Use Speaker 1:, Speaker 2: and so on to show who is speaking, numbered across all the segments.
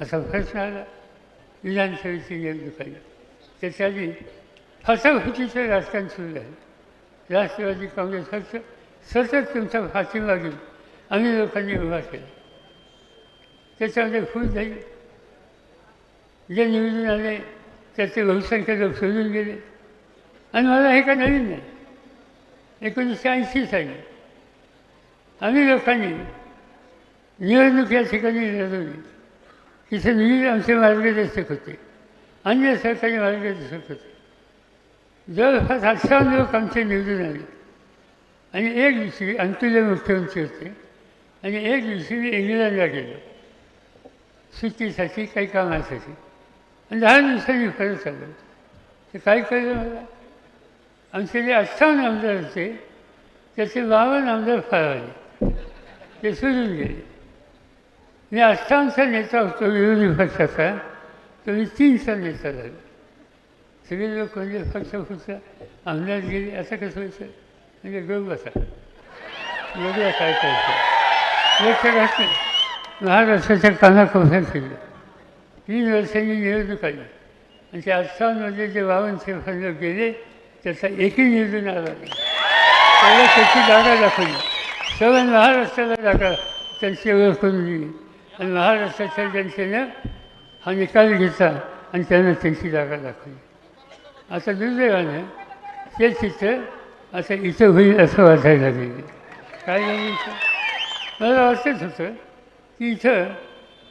Speaker 1: असा प्रश्न आला. विधानसभेची निवडणूक आली. त्याच्या आधी फसवणुकीचं राजकारण सुरू झालं. राष्ट्रवादी काँग्रेस पक्ष सतत तुमचा फाशी मागून आम्ही लोकांनी उभा केला. त्याच्यामध्ये फूल झाली. जे निवडून आले त्याचे बहुसंख्य लोक सोडून गेले. आणि मला हे का नवीन नाही. एकोणीसशे ऐंशी साली आम्ही लोकांनी निवडणूक या ठिकाणी लढवली. तिथे निधी आमचे मार्गदर्शक होते. अन्य सरकारी मार्गदर्शक होते. जवळपास अठ्ठावन्न लोक आमचे निवडून आले. आणि एक दिवशी अंतुले मुख्यमंत्री होते. आणि एक दिवशी मी इंग्लंडला गेलो. सुट्टीसाठी काही कामासाठी. आणि दहा दिवसांनी परत आलो. तर काय कळलं मला? आमचे जे अठ्ठावन्न आमदार होते त्याचे बावन्न आमदार फरावले ते सोडून गेले. मी अष्टांचा नेता होतो विरोधी पक्षाचा तर मी तीनचा नेता झालो सगळे लोक म्हणजे पक्ष फक्त आमदार गेले असं कसं व्हायचं म्हणजे गप बसा वेगळं काय करायचं लक्ष घातलं महाराष्ट्राच्या कानाकोपऱ्यात फिरलं तीन वर्षांनी निवडणूक आली आणि ते अठ्ठावन्नमध्ये जे बावनशे फंड गेले त्याचा एकही निवडून आला नाही त्याला त्याची जागा दाखवली सगळं महाराष्ट्राला जागा त्यांची ओळख करून दिली आणि महाराष्ट्राच्या जनतेनं हा निकाल घेतला आणि त्यांना त्यांची जागा दाखवली. आता दुर्दैवानं ते चित्र आता इथं होईल असं वाटायला लागले. काय झालं मला वाटत होतं की इथं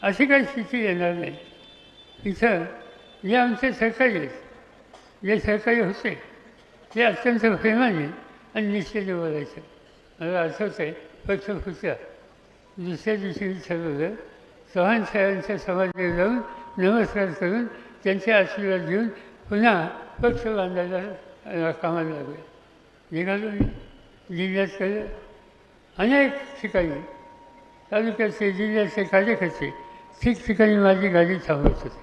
Speaker 1: अशी काही स्थिती येणार नाही. इथं जे आमचे सहकारी आहेत जे सहकारी होते ते अत्यंत प्रेमाने आणि निश्चित बोलायचं. मला आठवत आहे पक्ष होत्या. दुसऱ्या दिवशी ठरवलं चव्हाण साहेबांच्या समाजात जाऊन नमस्कार करून त्यांचे आशीर्वाद घेऊन पुन्हा पक्ष बांधायला कामाला लागले. निघालो मी. जिल्ह्यात केलं अनेक ठिकाणी तालुक्याचे जिल्ह्याचे कार्यकर्ते ठिकठिकाणी माझी गाडी थांबवत होते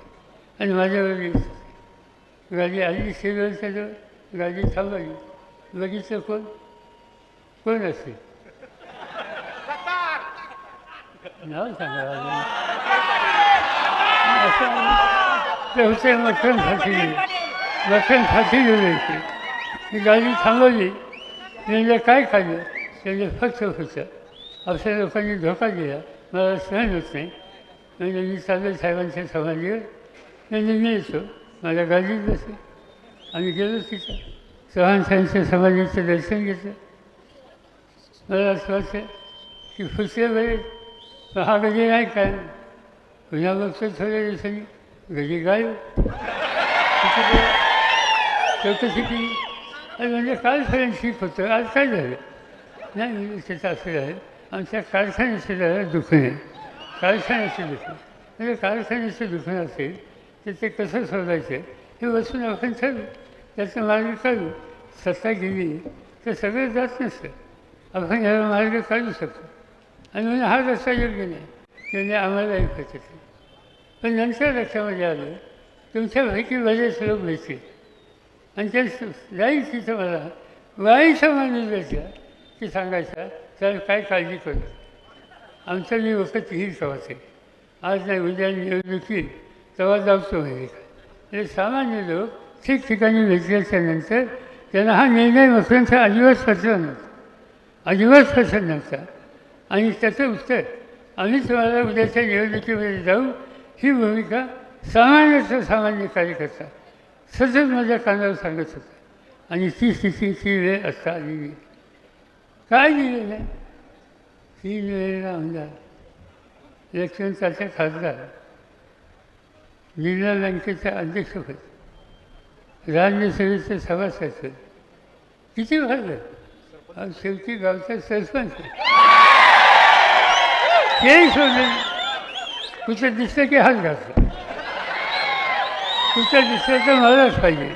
Speaker 1: आणि माझ्यावर येत होते. गाडी आली शेजारच्या जवळ गाडी थांबवली. बघितलं कोण? कोण असेल? नाव सांगा असं ते होते मटण फाशी मटण फाशी दिली होती मी गाडी थांबवली म्हणजे काय खाल्लं? त्याने फक्त होतं अशा लोकांनी धोका दिला. मला सहन होत नाही. म्हणजे मी चालू साहेबांच्या समाधीवर म्हणजे मी येतो. माझ्या गाडीत बसले. आम्ही गेलो तिथं. चव्हाण साहेबांच्या समाधीचं दर्शन घेतलं. मला असं वाटतं की फुसले बरे पण हा नाही काय? पुन्हा बघतो थोड्या दिवसांनी गडी गायब चौकशी केली आणि म्हणजे कालपर्यंत ठीक होतं. आज काय झालं? नाही म्हणजे त्याचं असं झालं. आमच्या कारखान्याचं झालं दुखणे आहे. कारखान्याचं दुखणे. म्हणजे कारखान्याचं दुखणं असेल तर ते कसं सोडायचं हे बसून आपण ठरवू. त्याचं मार्ग काढू. सत्ता गेली तर सगळं जात नसतं. आपण ह्याला मार्ग काढू शकतो. आणि म्हणजे हा रस्ता योग्य नाही त्यांनी आम्हाला ऐकत होतं पण नंतर लक्षामध्ये आलं. तुमच्यापैकी बरेच लोक भेटतील आणि ते जाईल तिथं मला वाईचा माणूस भेटला की सांगायचा तर काय काळजी करू आमचं मी वखत येईल तेव्हाच आज नाही उद्या निवडणुकी तेव्हा जाऊतो म्हणजे काय म्हणजे सामान्य लोक ठिकठिकाणी भेटल्याच्या नंतर त्यांना हा निर्णय वखरांचा अजिबात पसरत नव्हता. अजिबात पसर नव्हता. आणि त्याचं उत्तर आम्ही तुम्हाला उद्याच्या निवडणुकीमध्ये जाऊ. ही भूमिका सामान्याचा सामान्य कार्यकर्ता सतत माझ्या कानावर सांगत होता. आणि ती स्थिती ती वेळ असता आलेली काय दिलेलं आहे? तीन वेळेला आमदार इलेक्शनचा खासदार जिल्हा बँकेचे अध्यक्ष होते. राज्यसभेचे सभासद होते. किती भरलं शेवटी गावचा सरपंच तेही सोडलं कुठं दिसलं की हात घातला कुठं दिसलं तर मलाच पाहिजे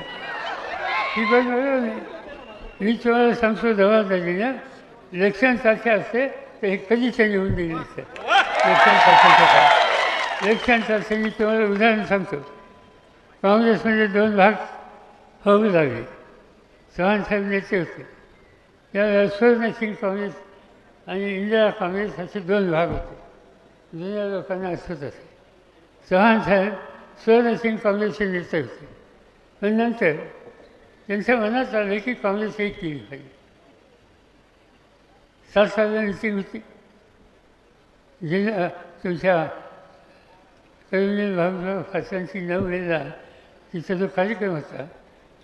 Speaker 1: ही पण बरोबर नाही मी तुम्हाला सांगतो दवा झाली ना इलेक्शन सारखे असते तर हे कधीच लिहून दिले नसते इलेक्शन सारखे इलेक्शन सारखे मी तुम्हाला उदाहरण सांगतो काँग्रेसमध्ये दोन भाग होऊ लागले चव्हाण साहेब नेते होते त्या स्वर्ण काँग्रेस आणि इंदिरा काँग्रेस असे दोन भाग होते. जुन्या लोकांना असत असे चव्हाण साहेब स्वरसिंग काँग्रेसचे नेते होते. पण नंतर त्यांच्या मनात आलं की काँग्रेस एक केली पाहिजे. सात साला मिटिंग होती. जिल्हा तुमच्या तरुणी भाऊराव फासांची नऊ वेळेला तिचा जो कार्यक्रम होता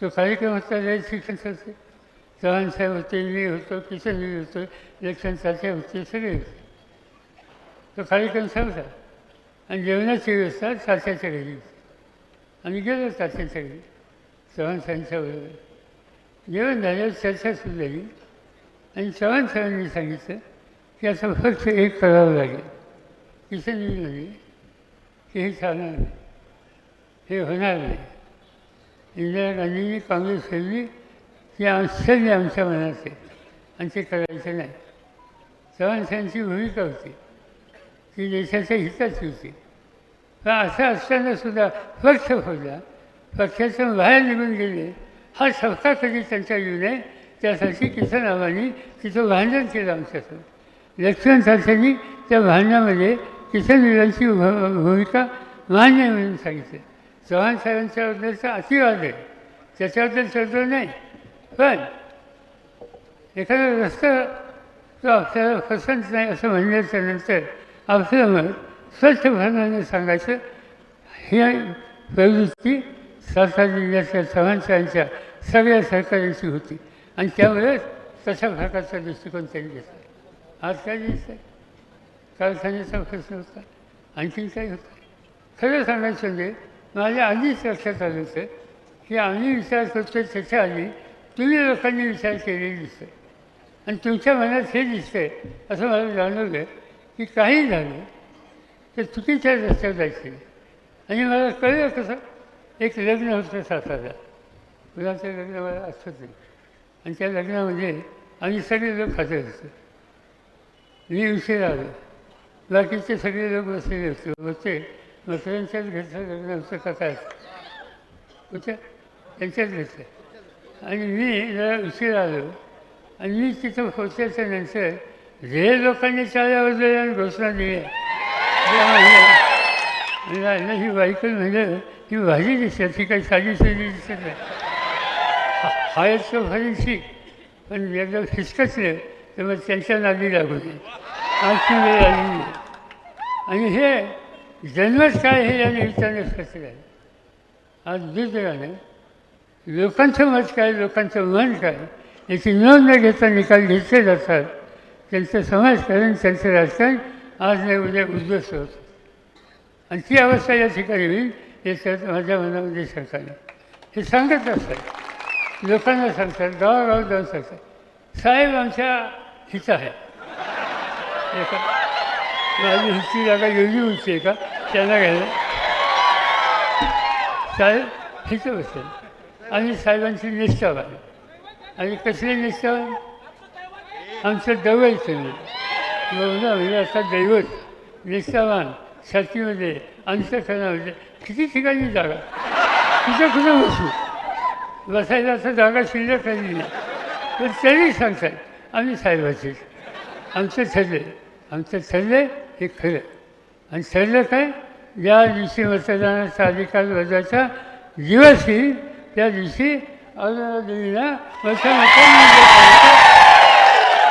Speaker 1: तो कार्यक्रम होता रयत शिक्षण संस्थे चव्हाण होते मी होतो किशन मी होतो इलेक्शन चाचे होते सगळे. होते तो कार्यक्रम सांगता? आणि जेवणाची व्यवस्था चाच्याच्या घरी होती गेलो चाच्याच्या घरी चव्हाण बरोबर जेवण झाल्यावर चर्चा सुरू झाली. आणि चव्हाण साहेबांनी सांगितलं की असं फक्त एक करावं लागेल. किशन मी म्हणे की हे चालणार नाही. हे होणार नाही. इंदिरा गांधींनी काँग्रेस ठेवली की आश्चर्य आमच्या मनात आहे आणि ते करायचं नाही चव्हाण भूमिका होती. ती देशाच्या हिताची होती. पण असं असताना सुद्धा पक्ष फोडला पक्षातून बाहेर निघून गेले. हा सप्ताह कधी त्यांच्या येऊ नये त्यासाठी किसन आबांनी तिथं भांडण केलं आमच्यासोबत लक्ष्मण सारख्यांनी त्या भांडणामध्ये किसन विलांची भूमिका मान्य म्हणून सांगितली. चव्हाण साहेबांच्याबद्दलचा अतिवाद आहे. त्याच्याबद्दल चर्चा नाही. पण एखादा रस्ता आपल्याला पसंत नाही असं म्हणल्याच्या नंतर आपलं मत स्वच्छ भावनाने सांगायचं ही प्रवृत्ती सातारा जिल्ह्याच्या चव्हाण सगळ्या सहकार्यांची होती. आणि त्यामुळे तशा प्रकारचा दृष्टिकोन त्यांनी घेतला. आज काय दिसतंय? कारखान्याचा प्रश्न होता आणखीन काही होतं? खरं सांगायचं म्हणजे माझ्या आधीच लक्षात आलं होतं की आम्ही विचार करतो त्याच्या आधी तुम्ही लोकांनी विचार केलेला दिसते आणि तुमच्या मनात हे दिसतंय असं मला जाणवलं की काही झालं तर चुकीच्या रस्त्यावर जायचं. आणि मला कळलं कसं? एक लग्न होतं सातारा. मुलाचं लग्न मला आठवत नाही. आणि त्या लग्नामध्ये आम्ही सगळे लोक हजर होतो. मी उशीर आलो. बाकीचे सगळे लोक बसलेले होते. होते. मसऱ्यांच्याच घरचं लग्न होतं का काय? होत्या त्यांच्याच घरचं. आणि मी जरा उशीर आलो. आणि मी तिथं पोचल्याच्या नंतर जे लोकांनी टाळ्या आणि घोषणा दिल्या. ही बायकल म्हणलं ती भाजी दिसते ती काही साधी साधी दिसत नाही. हा- हा एक तो पण एकदा फिसकचलं तर मग त्यांच्या नादी लागू नये आणखी वेळ आली नाही. आणि हे जन्मच काय हे या निमित्तानं कसं आहे आज दुर्दैवानं लोकांचं मत काय लोकांचं मन काय? याची नोंद न घेता निकाल घेतले जातात. त्यांचं समाजकारण त्यांचं राजकारण आज नाही उद्या उद्ध्वस्त होतं. आणि ती अवस्था या ठिकाणी होईल याच्यात माझ्या मनामध्ये शंका नाही हे सांगत असतात. लोकांना सांगतात गावागाव जाऊन सांगतात. साहेब आमच्या हिचं आहे. एका माझी हिची जागा एवढी उंची आहे का? त्यांना घ्यायला. साहेब हिचं बसेल. आणि साहेबांची निष्ठावान आणि कसली निष्ठा? आमचं दैवत म्हणजे म्हणजे असा दैवत निष्ठावान छातीमध्ये अंतखनामध्ये किती ठिकाणी जागा? कुठं कुठं बसू? बसायला असं जागा शिल्लक राहिली नाही. तर तरी सांगतात आम्ही साहेबाचे. आमचं ठरले आमचं ठरले हे खरं. आणि ठरलं काय? ज्या दिवशी मतदानाचा अधिकार बजायचा दिवस येईल. त्या दिवशी अरुणा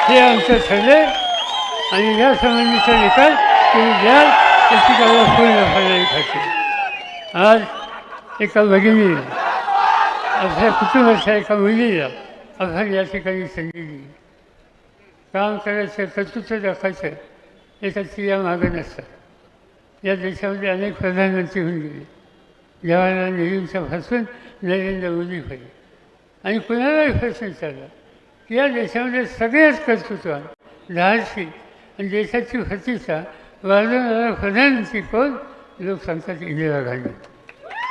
Speaker 1: हे आमचं ठरले आणि या संबंधीचा निकाल तुम्ही द्याल त्याची मला पूर्ण फळाई खाते आज एका भगिनी आपल्या कुटुंबाच्या एका मुलीला आपण या ठिकाणी संधी दिली काम करायचं कर्तृत्व दाखवायचं एका स्त्रिया मागं नसतात. या देशामध्ये अनेक प्रधानमंत्री होऊन गेले. जवाहरलाल नेहरूंच्या पासून नरेंद्र मोदी भाई आणि कुणालाही प्रश्न चाललं की या देशामध्ये सगळेच कर्तृत्व धाडसी आणि देशाची प्रतिष्ठा वाजवणारा प्रधानमंत्री कोण लोक सांगतात इंदिरा गांधी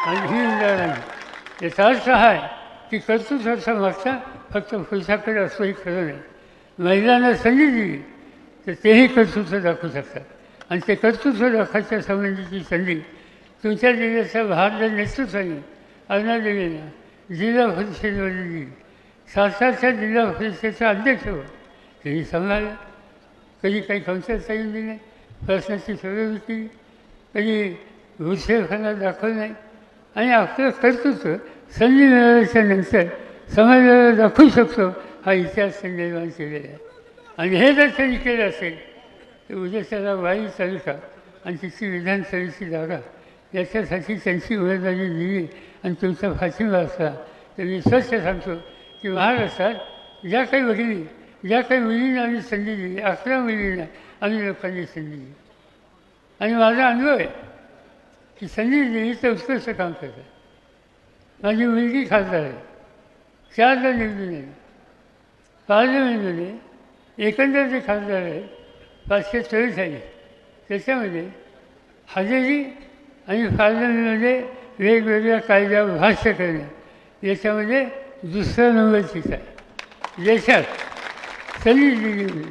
Speaker 1: आणि ही इंदिरा गांधी याचा अर्थ हा आहे की कर्तृत्वाचा मागचा फक्त पुरुषाकडे असंही खरं नाही महिलांना संधी दिली तर तेही कर्तृत्व दाखवू शकतात आणि ते कर्तृत्व दाखवायच्या संबंधीची संधी तुमच्या जिल्ह्याच्या भारत नेतृत्वाने अरुणादेवीनं जिल्हा परिषदेमध्ये दिली सातारच्या जिल्हा परिषदेचा अध्यक्ष हो तेही सांभाळलं कधी काही कमतरता येऊन दिली प्रश्नाची सोडवणूक केली कधी उत्सेफाना दाखवलं नाही आणि आपलं कर्तृत्व संधी मिळाल्याच्या नंतर समाजाला दाखवू शकतो हा इतिहास त्यांनी निर्माण केलेला आहे. आणि हे जर त्यांनी केलं असेल तर उद्या त्याला वाई तालुका आणि तिची विधानसभेची जागा याच्यासाठी त्यांची उमेदवारी दिली आणि तुमचा फाशीमा असला तर मी स्वच्छ सांगतो की महाराष्ट्रात ज्या काही भगिनी ज्या काही मुलींना आम्ही संधी दिली अकरा मुलींना आम्ही लोकांनी संधी दिली. आणि माझा अनुभव आहे की संधी दिली तर उत्कृष्ट काम करतात. माझी मुलगी खासदार आहे. चारदा निवडून आहे पार्लमेंटमध्ये एकंदर जे खासदार आहेत पाचशे चोवीस आहे त्याच्यामध्ये हजेरी आणि पार्लमेंटमध्ये वेगवेगळ्या कायद्यावर भाष्य करणे. याच्यामध्ये दुसऱ्या नंबरचीच आहे. देशात सगळी दिली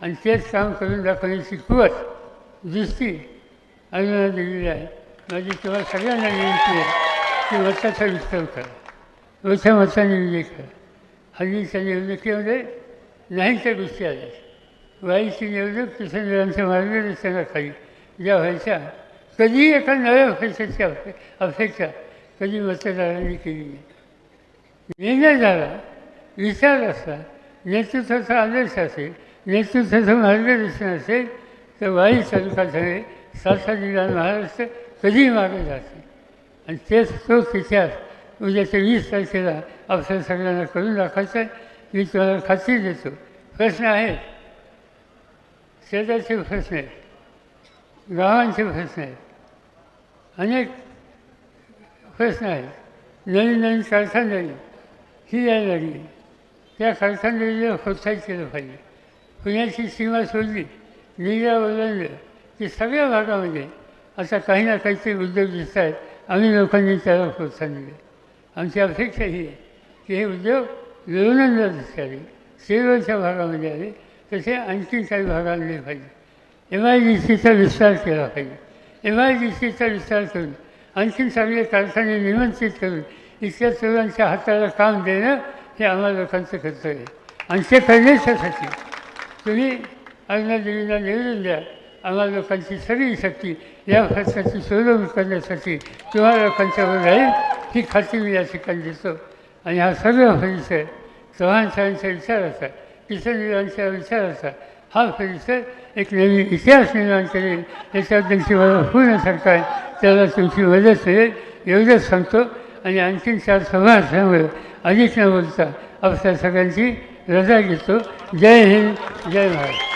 Speaker 1: आणि तेच काम करून दाखवण्याची कुवत दृष्टी अर्जुना दिलेली आहे. माझी तेव्हा सगळ्यांना विनंती आहे की मताचा विस्तार करा. मोठ्या मताने विजय करा. हल्लीच्या निवडणुकीमध्ये नाही त्या गोष्टी आल्या. वाईची निवडणूक किशनरावांच्या मार्गदर्शनाखाली ज्या व्हायच्या कधी एका नव्या अपेक्षाची अपे अपेक्षा कधी मतदारांनी केली नाही. निर्णय झाला विचार असला नेतृत्वाचा आदर्श असेल नेतृत्वाचं मार्गदर्शन असेल तर वाई तालुका झाले साता जिल्हा महाराष्ट्र कधीही मागे जाते आणि तेच तोच इतिहास उद्याच्या वीस तारखेला आपल्या सगळ्यांना करून दाखवायचा आहे. मी तुम्हाला खात्री देतो प्रश्न आहेत. शेताचे प्रश्न आहेत गावांचे प्रश्न आहेत. अनेक प्रश्न आहेत नवीन नवीन कारखानदारी ही यायला लागली त्या कारखानदारीला प्रोत्साहित केलं पाहिजे. पुण्याची सीमा सोडली. निरा ओलांडलं की सगळ्या भागामध्ये आता काही ना काहीतरी उद्योग दिसत आहेत. आम्ही लोकांनी त्याला प्रोत्साहन दिले. आमची अपेक्षा ही आहे की हे उद्योग लोणंदला दिसते आले भागामध्ये आले तसे आणखी काही भागामध्ये पाहिजे. एम आय डी सीचा विस्तार केला पाहिजे. एम विचार करून आणखी सगळे कारखाने निमंत्रित करून इतक्या तरुणांच्या हाताला काम देणं हे आम्हा लोकांचं कर्तव्य आहे. आणि ते करण्याच्यासाठी तुम्ही अरुणादेवीला निवडून द्या. आम्हा लोकांची सगळी शक्ती या खर्चाची सोडवणूक करण्यासाठी तुम्हा लोकांच्यावर राहील ही खात्री मी या ठिकाणी देतो. आणि हा सर्व परिसर चव्हाण साहेबांचा विचार असा किशनरावांचा विचार असा हा परिसर एक नवीन इतिहास निर्माण करेल. याच्याबद्दलची मला पूर्ण सरकार आहे त्याला तुमची मदत मिळेल एवढंच सांगतो. आणि आणखीन चार सभा असल्यामुळे अधिक न बोलता आपल्या सगळ्यांची रजा घेतो. जय हिंद जय महाराष्ट्र